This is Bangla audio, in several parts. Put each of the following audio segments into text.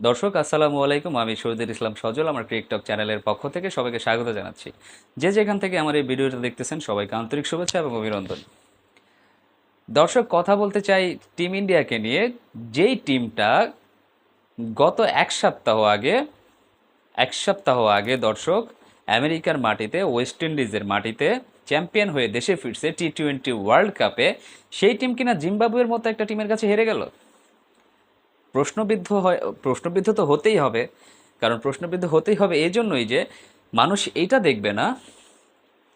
দর্শক, আসসালামু আলাইকুম। আমি শহীদুল ইসলাম সজল, আমার ক্রিকটক চ্যানেলের পক্ষ থেকে সবাইকে স্বাগত জানাচ্ছি। যে যেখান থেকে আমার এই ভিডিওটা দেখতেছেন, সবাইকে আন্তরিক শুভেচ্ছা এবং অভিনন্দন। দর্শক, কথা বলতে চাই টিম ইন্ডিয়াকে নিয়ে। যেই টিমটা গত এক সপ্তাহ আগে, এক সপ্তাহ আগে দর্শক, আমেরিকার মাটিতে, ওয়েস্ট ইন্ডিজের মাটিতে চ্যাম্পিয়ন হয়ে দেশে ফিরছে টি টোয়েন্টি ওয়ার্ল্ড কাপে, সেই টিম কিনা জিম্বাবুয়ের মতো একটা টিমের কাছে হেরে গেল? প্রশ্নবিদ্ধ হয়, প্রশ্নবিদ্ধ তো হতেই হবে। কারণ প্রশ্নবিদ্ধ হতেই হবে এই জন্যই যে মানুষ এইটা দেখবে না,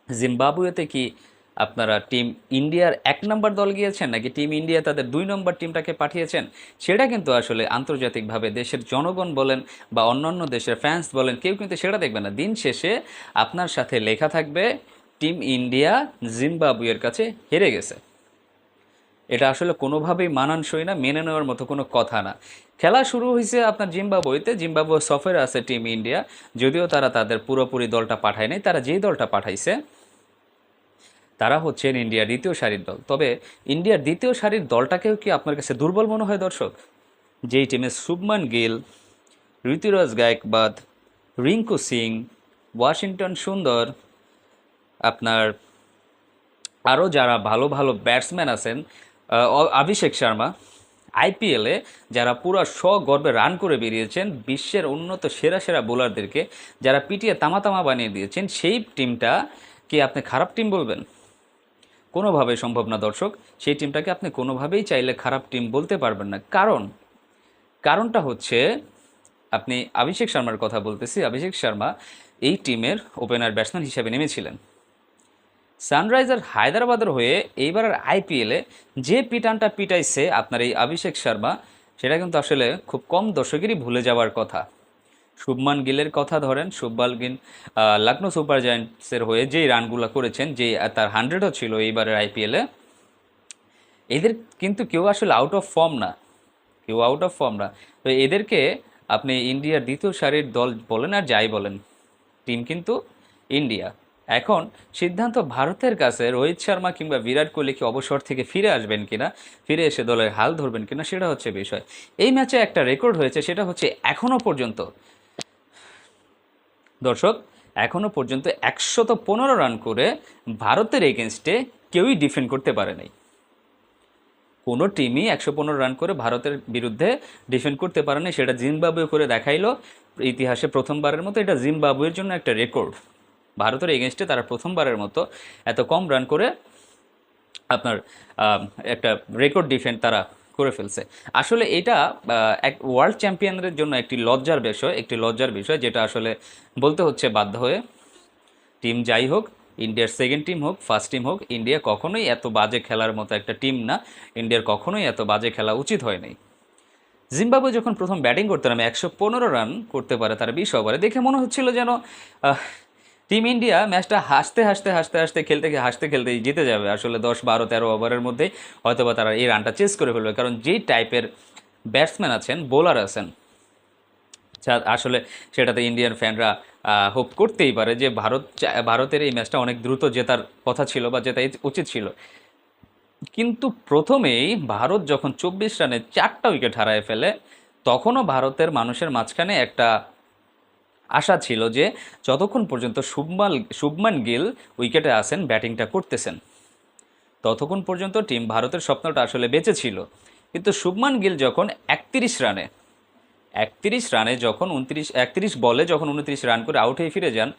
জিম্বাবুয়েতে কি আপনারা টিম ইন্ডিয়ার এক নম্বর দল গিয়েছেন নাকি টিম ইন্ডিয়া তাদের দুই নম্বর টিমটাকে পাঠিয়েছেন? সেটা কিন্তু আসলে আন্তর্জাতিকভাবে দেশের জনগণ বলেন বা অন্যান্য দেশের ফ্যান্স বলেন, কেউ কিন্তু সেটা দেখবে না। দিন শেষে আপনার সাথে লেখা থাকবে, টিম ইন্ডিয়া জিম্বাবুয়ের কাছে হেরে গেছে। এটা আসলে কোনোভাবেই মানানসই না, মেনে নেওয়ার মতো কোনো কথা না। খেলা শুরু হয়েছে আপনার জিম্বাবুয়েতে, জিম্বাবুয়ে সফরে আছে টিম ইন্ডিয়া। যদিও তারা তাদের পুরোপুরি দলটা পাঠায় নাই, তারা যেই দলটা পাঠাইছে, তারা হচ্ছেন ইন্ডিয়ার দ্বিতীয় সারির দল। তবে ইন্ডিয়ার দ্বিতীয় সারির দলটাকেও কি আপনার কাছে দুর্বল মনে হয় দর্শক? যেই টিমে শুভমান গিল, ঋতুরাজ গায়কবাদ, রিঙ্কু সিং, ওয়াশিংটন সুন্দর, আপনার আরও যারা ভালো ভালো ব্যাটসম্যান আছেন অভিষেক শর্মা আইপিএলে যারা পুরো স্বগর্বে রান করে বেরিয়েছেন, বিশ্বের উন্নত সেরা সেরা বোলারদেরকে যারা পিটিয়ে তামা তামা বানিয়ে দিয়েছেন, সেই টিমটা কি আপনি খারাপ টিম বলবেন? কোনোভাবেই সম্ভব না, দর্শক। সেই টিমটাকে আপনি কোনোভাবেই চাইলে খারাপ টিম বলতে পারবেন না। কারণ, কারণটা হচ্ছে, আপনি অভিষেক শর্মার কথা বলতেছি। অভিষেক শর্মা এই টিমের ওপেনার ব্যাটসম্যান হিসেবে নেমেছিলেন। সানরাইজার হায়দ্রাবাদের হয়ে এইবারের আইপিএলে যে পিটানটা পিটাইছে আপনার এই অভিষেক শর্মা, সেটা কিন্তু আসলে খুব কম দর্শকেরই ভুলে যাওয়ার কথা। শুভমান গিলের কথা ধরেন শুভমান গিল লখনৌ সুপার জায়ান্টসের হয়ে যেই রানগুলো করেছেন যে তার হান্ড্রেডও ছিল এইবারের আইপিএলে, এদের কিন্তু কেউ আসলে আউট অফ ফর্ম না। কেউ আউট অফ ফর্ম না। তো এদেরকে আপনি ইন্ডিয়ার দ্বিতীয় সারির দল বলেন আর যাই বলেন টিম কিন্তু ইন্ডিয়া। এখন সিদ্ধান্ত ভারতের কাছে, রোহিত শর্মা কিংবা বিরাট কোহলি কি অবসর থেকে ফিরে আসবেন কিনা, ফিরে এসে দলের হাল ধরবেন কিনা সেটা হচ্ছে বিষয়। এই ম্যাচে একটা রেকর্ড হয়েছে, সেটা হচ্ছে এখনও পর্যন্ত। দর্শক, এখনও পর্যন্ত একশত পনেরো রান করে ভারতের এগেনস্টে কেউই ডিফেন্ড করতে পারে নাই। কোনো টিমই একশো পনেরো রান করে ভারতের বিরুদ্ধে ডিফেন্ড করতে পারে না সেটা জিম্বাবুয়ে করে দেখাইলো। ইতিহাসে প্রথমবারের মতো এটা জিম্বাবুয়ের জন্য একটা রেকর্ড। ভারতের এগেনস্টে তারা প্রথমবারের মতো এত কম রান করে আপনার একটা রেকর্ড ডিফেন্ড তারা করে ফেলছে। আসলে এটা এক ওয়ার্ল্ড চ্যাম্পিয়নের জন্য একটি লজ্জার বিষয়, একটি লজ্জার বিষয় যেটা আসলে বলতে হচ্ছে বাধ্য হয়ে। টিম যাই হোক ইন্ডিয়ার সেকেন্ড টিম হোক ফার্স্ট টিম হোক ইন্ডিয়া কখনোই এত বাজে খেলার মতো একটা টিম না। ইন্ডিয়ার কখনোই এত বাজে খেলা উচিত হয় নাই। জিম্বাবুয়ে যখন প্রথম ব্যাটিং করতে নামে একশো পনেরো রান করতে পারে তারা বিশ ওভারে দেখে মনে হচ্ছিল যেন টিম ইন্ডিয়া ম্যাচটা হাসতে হাসতে হাসতে হাসতে খেলতে হাসতে খেলতে জিতে যাবে। আসলে দশ, বারো, তেরো ওভারের মধ্যেই হয়তোবা তারা এই রানটা চেস করে ফেলবে। কারণ যেই টাইপের ব্যাটসম্যান আছেন, বোলার আছেন, যা- আসলে সেটাতে ইন্ডিয়ান ফ্যানরা হোপ করতেই পারে যে ভারত ভারতের এই ম্যাচটা অনেক দ্রুত জেতার কথা ছিল বা জেতা উচিত ছিল। কিন্তু প্রথমেই ভারত যখন চব্বিশ রানে চারটা উইকেট হারায় ফেলে, তখনও ভারতের মানুষের মাঝখানে একটা আশা ছিল যে যতক্ষণ পর্যন্ত শুভমান শুভমান গিল উইকেটে আসেন ব্যাটিংটা করতেছেন। ততক্ষণ পর্যন্ত টিম ভারতের স্বপ্নটা আসলে বেঁচে ছিল। কিন্তু শুভমান গিল যখন একত্রিশ রানে একত্রিশ রানে যখন উনত্রিশ, একত্রিশ বলে যখন উনত্রিশ রান করে আউট হয়ে ফিরে যান,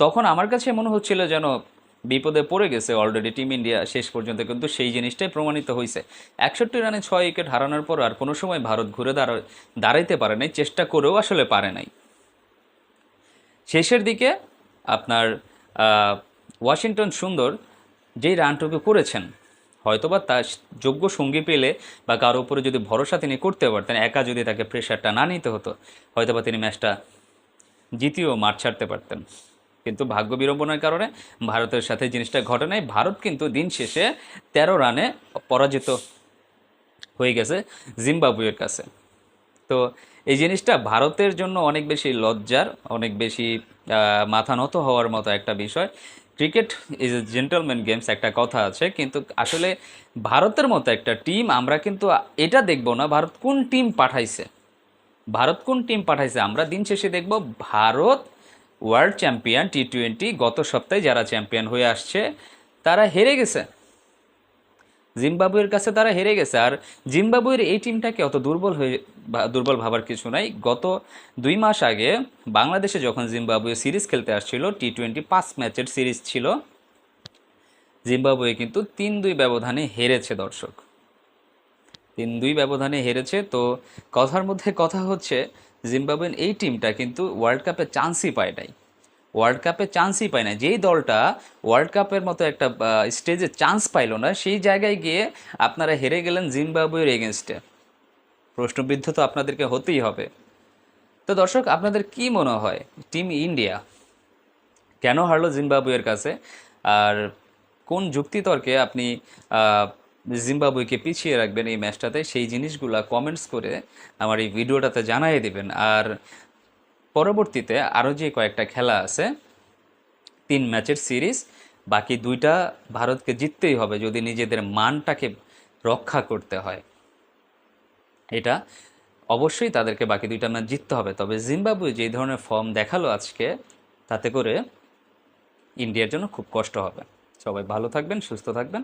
তখন আমার কাছে মনে হচ্ছিল যেন বিপদে পড়ে গেছে অলরেডি টিম ইন্ডিয়া শেষ পর্যন্ত, কিন্তু সেই জিনিসটাই প্রমাণিত হয়েছে। একষট্টি রানে ছয় উইকেট হারানোর পর আর কোনো সময় ভারত ঘুরে দাঁড়া, দাঁড়াইতে পারে নাই, চেষ্টা করেও আসলে পারে নাই। শেষের দিকে আপনার ওয়াশিংটন সুন্দর যেই রানটুকু করেছেন, হয়তোবা তার যোগ্য সঙ্গী পেলে বা কারও উপরে যদি ভরসা তিনি করতে পারতেন, একা যদি তাকে প্রেশারটা না নিতে হতো, হয়তোবা তিনি ম্যাচটা জিতিয়েও মাঠ ছাড়তে পারতেন। কিন্তু ভাগ্য বিড়ম্বনার কারণে ভারতের সাথে জিনিসটা ঘটে নাই। ভারত কিন্তু দিন শেষে তেরো রানে পরাজিত হয়ে গেছে জিম্বাবুয়ের কাছে। তো এই জিনিসটা ভারতের জন্য অনেক বেশি লজ্জার, অনেক বেশি মাথা নত হওয়ার মতো একটা বিষয়। Cricket is a gentleman games একটা কথা আছে, কিন্তু আসলে ভারতের মতো একটা টিম আমরা কিন্তু এটা দেখব না, ভারত কোন টিম পাঠাইছে? ভারত কোন টিম পাঠাইছে? আমরা দিন শেষে দেখব Bharat world champion T twenty গত সপ্তাহে যারা চ্যাম্পিয়ন হয়ে আসছে, তারা হেরে গেছে। জিম্বাবুয়ের কাছে তারা হেরে গেছে। আর জিম্বাবুয়ের এই টিমটাকে অত দুর্বল হয়ে দুর্বল ভাবার কিছু নাই। গত দুই মাস আগে বাংলাদেশে যখন জিম্বাবুয়ে সিরিজ খেলতে আসছিল টি টোয়েন্টি পাঁচ ম্যাচের সিরিজ ছিল, জিম্বাবুয়ে কিন্তু তিন দুই ব্যবধানে হেরেছে দর্শক। তিন দুই ব্যবধানে হেরেছে। তো কথার মধ্যে কথা হচ্ছে, জিম্বাবুয়ের এই টিমটা কিন্তু ওয়ার্ল্ড কাপে চান্সই পায় নাই। ওয়ার্ল্ড কাপে চান্সই পায় না। যেই দলটা ওয়ার্ল্ড কাপের মতো একটা স্টেজে চান্স পাইলো না, সেই জায়গায় গিয়ে আপনারা হেরে গেলেন জিম্বাবুয়ের এগেনস্টে প্রশ্নবিদ্ধ তো আপনাদেরকে হতেই হবে। তো দর্শক, আপনাদের কি মনে হয়? টিম ইন্ডিয়া কেন হারলো জিম্বাবুয়ের কাছে? আর কোন যুক্তিতর্কে আপনি জিম্বাবুয়েকে পিছিয়ে রাখবেন এই ম্যাচটাতে সেই জিনিসগুলা কমেন্টস করে আমার এই ভিডিওটাতে জানিয়ে দেবেন। আর পরবর্তীতে আরও যে কয়েকটা খেলা আছে, তিন ম্যাচের সিরিজ, বাকি দুইটা ভারতকে জিততেই হবে যদি নিজেদের মানটাকে রক্ষা করতে হয়। এটা অবশ্যই তাদেরকে বাকি দুইটা ম্যাচ জিততে হবে। তবে জিম্বাবুয়ে যে ধরনের ফর্ম দেখাল আজকে, তাতে করে ইন্ডিয়ার জন্য খুব কষ্ট হবে। সবাই ভালো থাকবেন, সুস্থ থাকবেন।